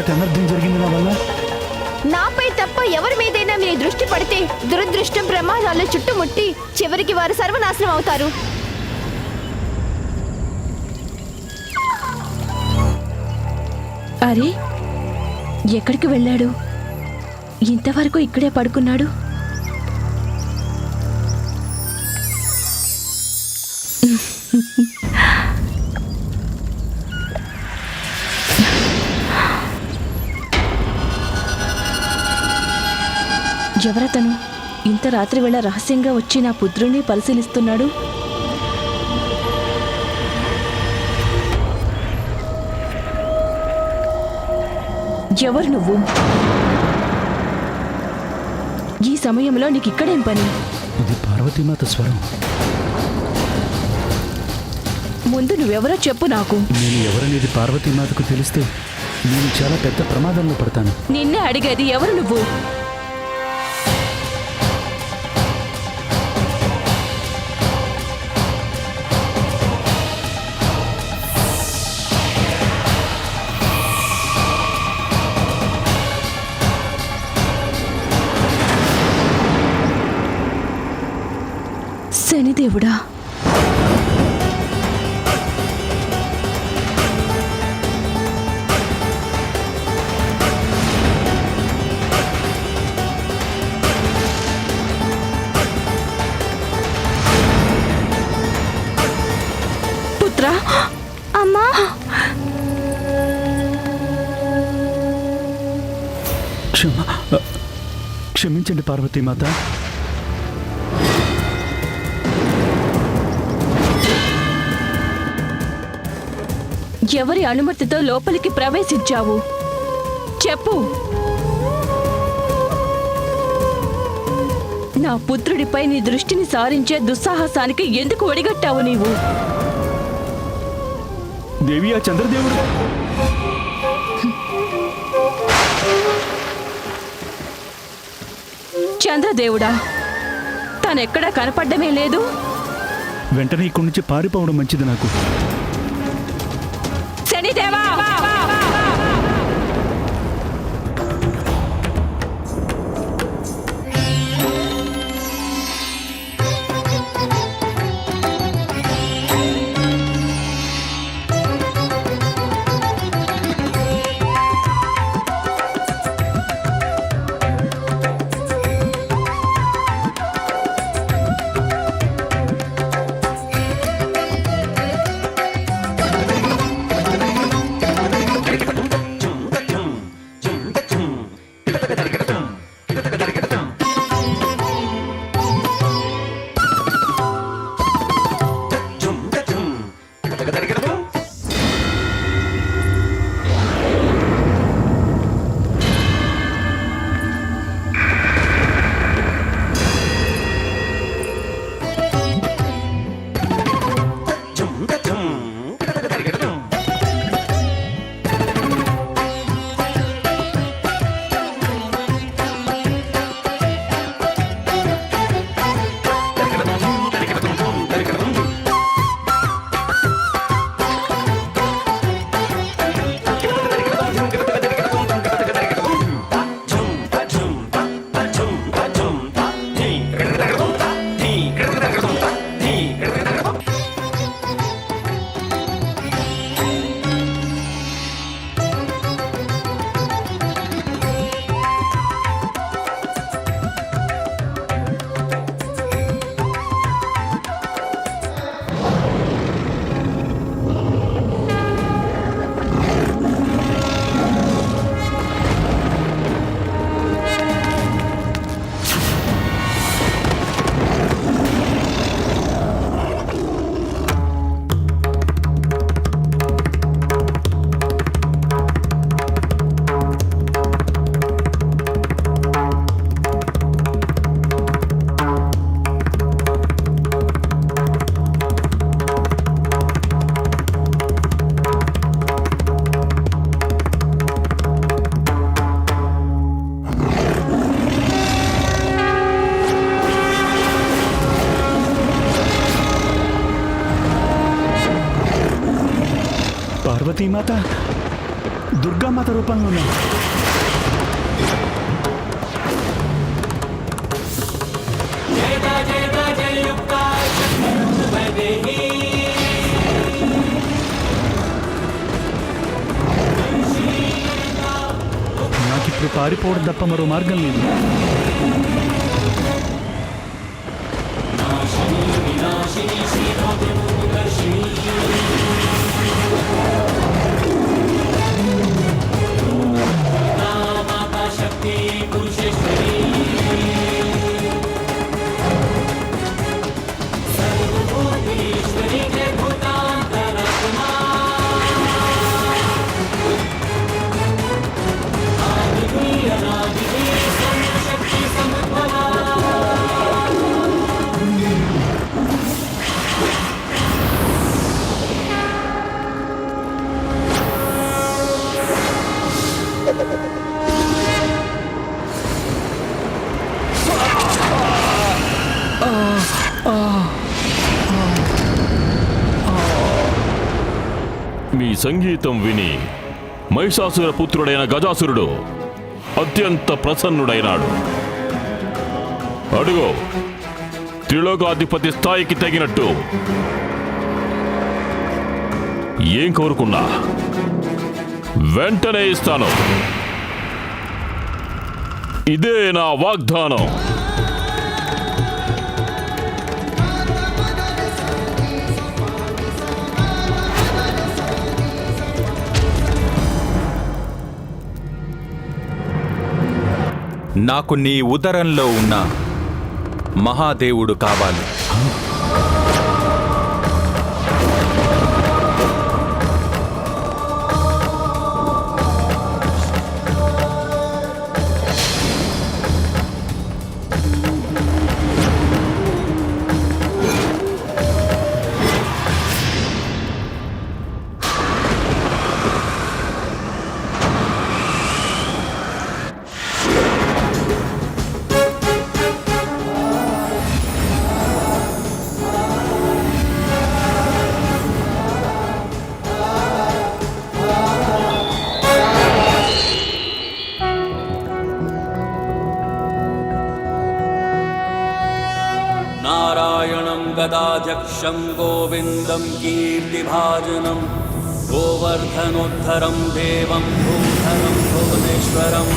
ఇంతటి అనర్థం జరిగింది నా వల్ల? నాపై తప్ప ఎవరి మీదైనా మీ దృష్టి పడితే దురదృష్టం ప్రమాదాలు చుట్టుముట్టి చివరికి వారు సర్వనాశనం అవుతారు. అరే ఎక్కడికి వెళ్ళాడు? ఇంతవరకు ఇక్కడే పడుకున్నాడు? ఎవరతను ఇంత రాత్రి వేళ రహస్యంగా వచ్చి నా పుత్రుణ్ణి పరిశీలిస్తున్నాడు? ఎవరు నువ్వు? ఈ సమయంలో నీకు ఇక్కడేం పని? ఇది పార్వతీమాత స్వరం. ముందు నువ్వెవరో చెప్పు నాకు. నేను ఎవరనేది పార్వతీమాతకు తెలిస్తే నేను చాలా పెద్ద ప్రమాదంలో పడతాను. నిన్నే అడిగేది ఎవరు నువ్వు? క్షమించండి పార్వతీమాత. ఎవరి అనుమతితో లోపలికి ప్రవేశించావు? చెప్పు. నా పుత్రుడిపై నీ దృష్టిని సారించే దుస్సాహసానికి ఎందుకు ఒడిగట్టావు నీవు? దేవి ఆ చంద్రదేవుడు చంద్రదేవుడా తనెక్కడా కనపడ్డమే లేదు? వెంటనే ఇక్కడి నుంచి పారిపోవడం మంచిది నాకు. పారిపోవడం తప్ప మరో మార్గం లేదు. సంగీతం విని మహిషాసుర పుత్రుడైన గజాసురుడు అత్యంత ప్రసన్నుడైనాడు. అడుగో త్రిలోకాధిపతి స్థాయికి తగినట్టు. ఏం కోరుకున్నా? వెంటనే ఇస్తాను. ఇదే నా వాగ్దానం. నాకు నీ ఉదరంలో ఉన్న మహాదేవుడు కావాలి. गदाध्यक्षं गोविन्दं कीर्तिभाजनं गोवर्धनोद्धरं देवं भूधरं भुवनेश्वरम्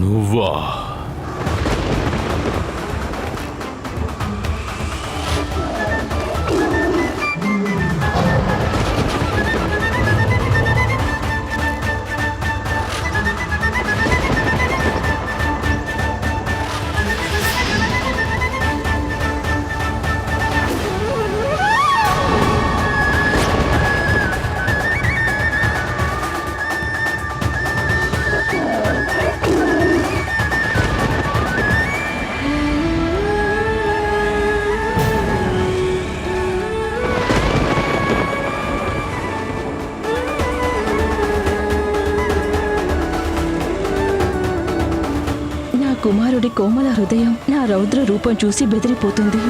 నువ్వా కోమల హృదయం నా రౌద్ర రూపం చూసి బెదిరిపోతుంది.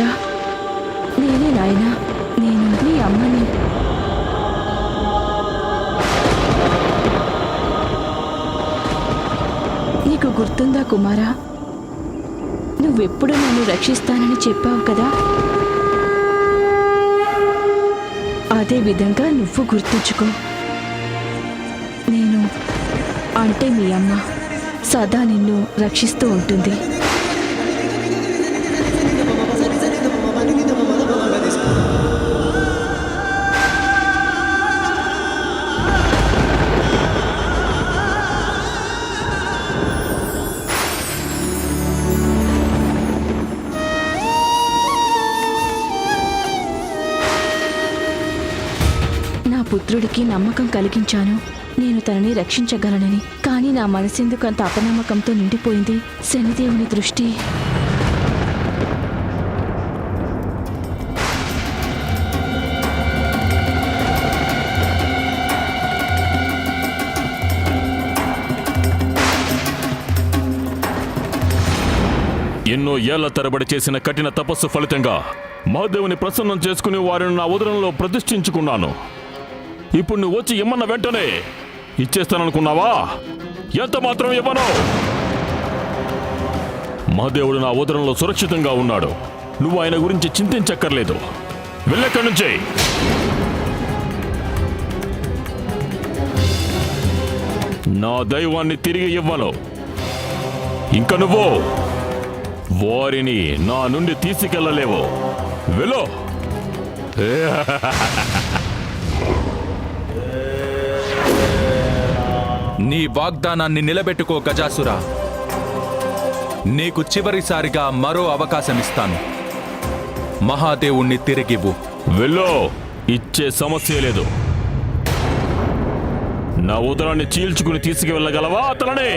భయపడకు నేనే నాయనా నేను మీ అమ్మని. నీకు గుర్తుందా కుమారా? నువ్వెప్పుడు నన్ను రక్షిస్తానని చెప్పావు కదా? అదే విధంగా నువ్వు గుర్తుంచుకో. నేను అంటే మీ అమ్మ. సదా నిన్ను రక్షిస్తూ ఉంటుంది. పుత్రుడికి నమ్మకం కలిగించాను. నేను తనని రక్షించగలనని. కానీ నా మనసెందుకు అంత అపనమ్మకంతో నిండిపోయింది? శనిదేవుని దృష్టి. ఎన్నో ఏళ్ళ తరబడి చేసిన కఠిన తపస్సు ఫలితంగా మహాదేవుని ప్రసన్నం చేసుకుని వారిని నా ఉదరంలో ప్రతిష్ఠించుకున్నాను. ఇప్పుడు నువ్వు వచ్చి ఇమ్మన్న వెంటనే. ఇచ్చేస్తాననుకున్నావా? ఎంత మాత్రం ఇవ్వను. మహాదేవుడు నా ఉదరంలో సురక్షితంగా ఉన్నాడు. నువ్వు ఆయన గురించి చింతించక్కర్లేదు. వెళ్ళక్కడి నుంచే? నా దైవాన్ని తిరిగి ఇవ్వను. ఇంకా నువ్వు? వారిని నా నుండి తీసుకెళ్ళలేవు. వెళ్ళు. నీ వాగ్దానాన్ని నిలబెట్టుకో గజాసురా. నీకు చివరిసారిగా మరో అవకాశం ఇస్తాను మహాదేవుణ్ణి తిరిగివ్వు. వెళ్ళు ఇచ్చే సమస్య లేదు. నా ఉదరాన్ని చీల్చుకుని తీసుకువెళ్ళగలవా అతలని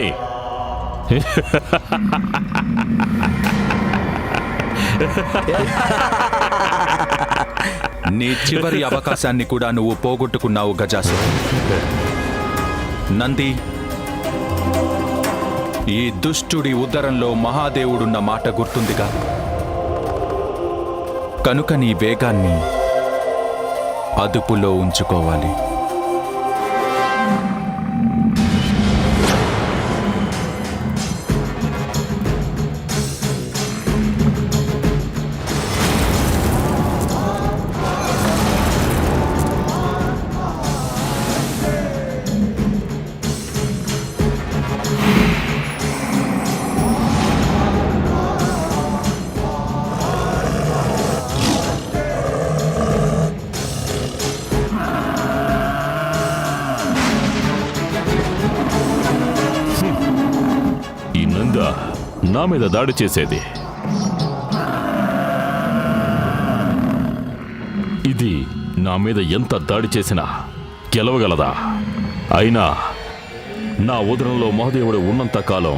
నీ చివరి అవకాశాన్ని కూడా నువ్వు పోగొట్టుకున్నావు గజాసురా. నంది ఈ దుష్టుడి ఉదరంలో మహాదేవుడున్న మాట గుర్తుందిగా? కనుక నీ వేగాన్ని అదుపులో ఉంచుకోవాలి. నా మీద దాడి చేసేది. ఇది నా మీద ఎంత దాడి చేసినా గెలవగలదా? అయినా నా ఉదరంలో మహదేవుడు ఉన్నంత కాలం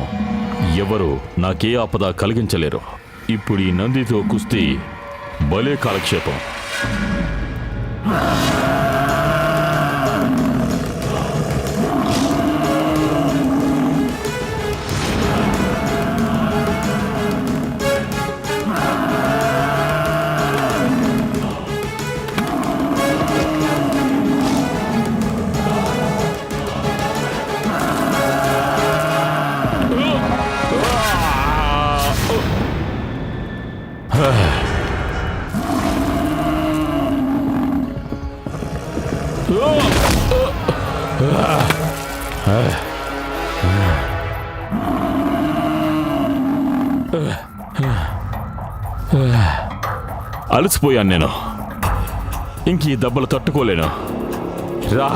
ఎవరు నాకే ఆపద కలిగించలేరు. ఇప్పుడు ఈ నందితో కుస్తీ భలే కాలక్షేపం. అలసిపోయాను నేను. ఇంక ఈ దెబ్బలు తట్టుకోలేను. రా.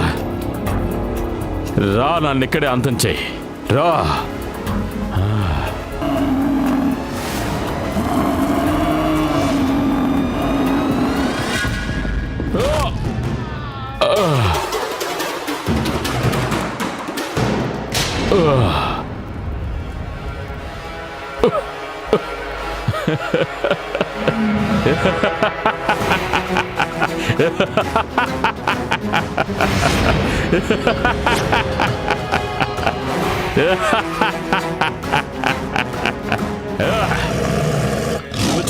రా నన్ను ఇక్కడే అంతం చేయి. రా. ఇదిగో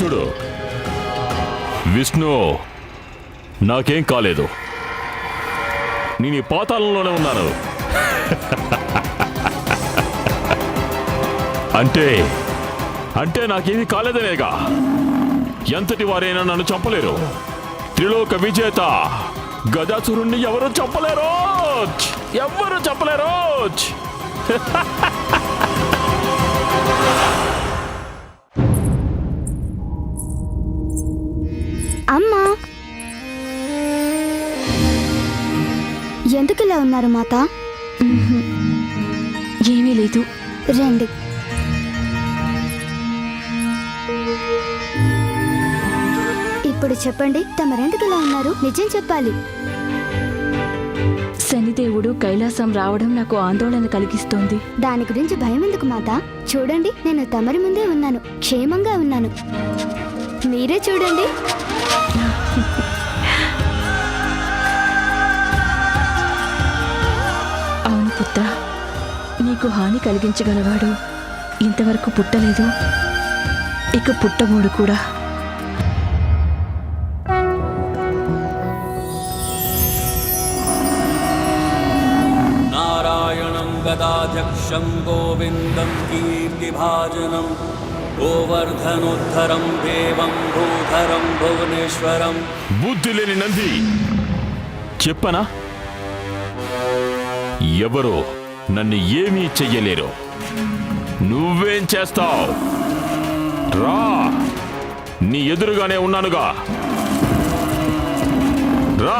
చూడు. విష్ణు నాకేం కాలేదు. నేను ఈ పాతాళంలోనే ఉన్నాను. అంటే అంటే నాకేమీ కాలేదనేగా. ఎంతటి వారైనా నన్ను చంపలేరు. త్రిలోక విజేత గజాసురుణ్ణి ఎవరు చంపలేరు? ఎవరు చంపలేరు? అమ్మా! ఎందుకు ఇలా ఉన్నారు మాత? ఏమీ లేదు. రండి. ఇప్పుడు చెప్పండి తమరెందుకు ఇలా ఉన్నారు? నిజం చెప్పాలి. శనిదేవుడు కైలాసం రావడం నాకు ఆందోళన కలిగిస్తోంది. దాని గురించి భయం ఎందుకు మాత? చూడండి నేను తమరి ముందే ఉన్నాను క్షేమంగా ఉన్నాను. మీరే చూడండి. అవును పుత్ర నీకు హాని కలిగించగలవాడు ఇంతవరకు పుట్టలేదు. ఇక పుట్టబోడు కూడా. गदाध्यक्षं गोविन्दं कीर्तिभाजनं गोवर्धनोद्धरं देवं भूधरं भुवनेश्वरम् బుద్ధి లేని నంది చెప్పనా ఎవరో నన్ను ఏమీ చెయ్యలేరు నువ్వేం చేస్తావు రా నీ ఎదురుగానే ఉన్నానుగా రా రా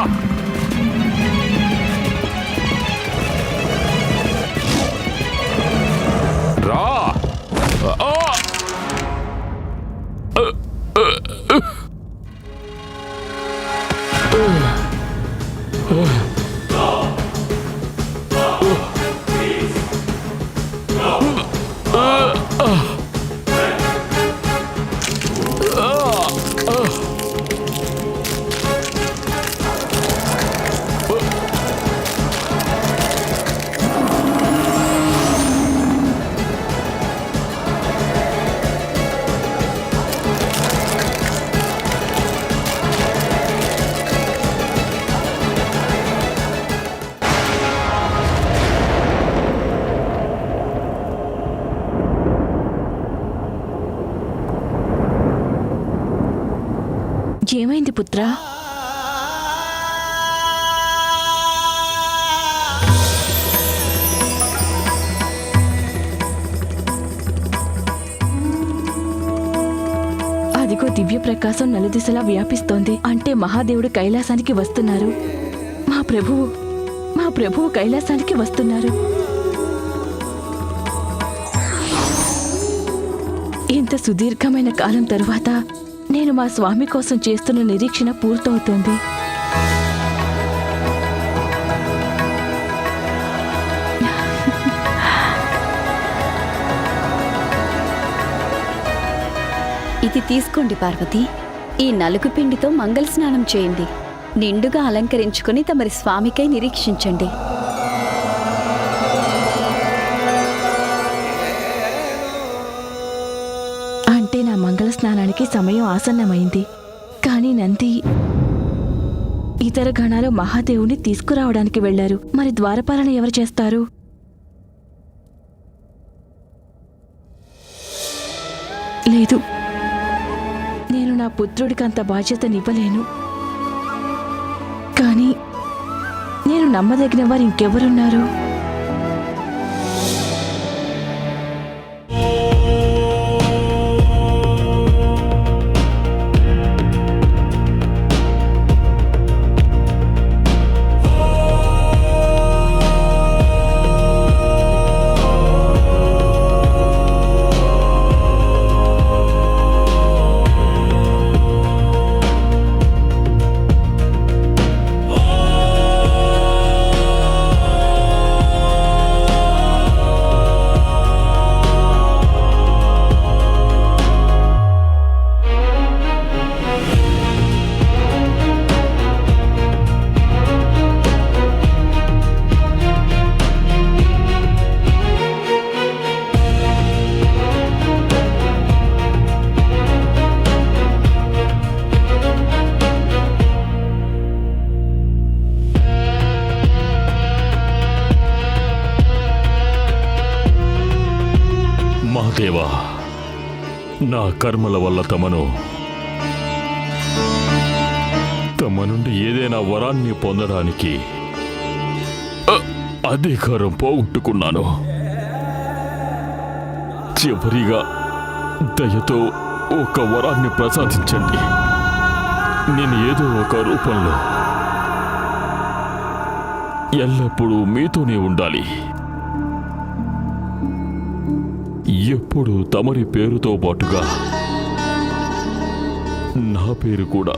ఏమైంది పుత్ర? అదిగో దివ్య ప్రకాశం నలుదిశలా వ్యాపిస్తోంది. అంటే మహాదేవుడు కైలాసానికి వస్తున్నారు. మా ప్రభువు మా ప్రభువు కైలాసానికి వస్తున్నారు. ఇంత సుదీర్ఘమైన కాలం తరువాత నేను మా స్వామి కోసం చేస్తున్న నిరీక్షణ పూర్తవుతోంది. ఇది తీసుకోండి పార్వతి. ఈ నలుగు పిండితో మంగళ స్నానం చేయండి. నిండుగా అలంకరించుకుని తమరి స్వామికై నిరీక్షించండి. స్నానానికి సమయం ఆసన్నమైంది. కానీ నంది ఇతర గణాలు మహాదేవుని తీసుకురావడానికి వెళ్ళారు మరి ద్వారపాలన ఎవరు చేస్తారు? లేదు. నేను నా పుత్రుడికి అంత బాధ్యతనివ్వలేను. కానీ నేను నమ్మదగిన వారు ఇంకెవరున్నారు? నా కర్మల వల్ల తమను తమ నుండి ఏదైనా వరాన్ని పొందడానికి అధికారం పోగొట్టుకున్నాను. చివరిగా దయతో ఒక వరాన్ని ప్రసాదించండి. నేను ఏదో ఒక రూపంలో ఎల్లప్పుడూ మీతోనే ఉండాలి. ఎప్పుడు తమరి పేరుతో పాటుగా నా పేరు కూడా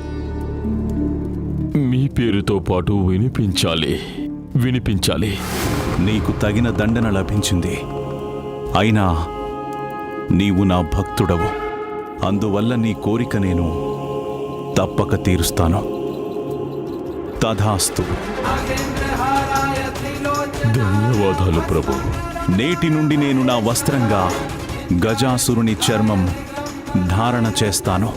మీ పేరుతో పాటు వినిపించాలి. వినిపించాలి. నీకు తగిన దండన లభించింది. అయినా నీవు నా భక్తుడవు. అందువల్ల నీ కోరిక నేను తప్పక తీరుస్తాను. తథాస్తు. ధన్యవాదాలు ప్రభు. నేటి నుండి నేను నా వస్త్రంగా గజాసురుని చర్మం ధారణ చేస్తాను.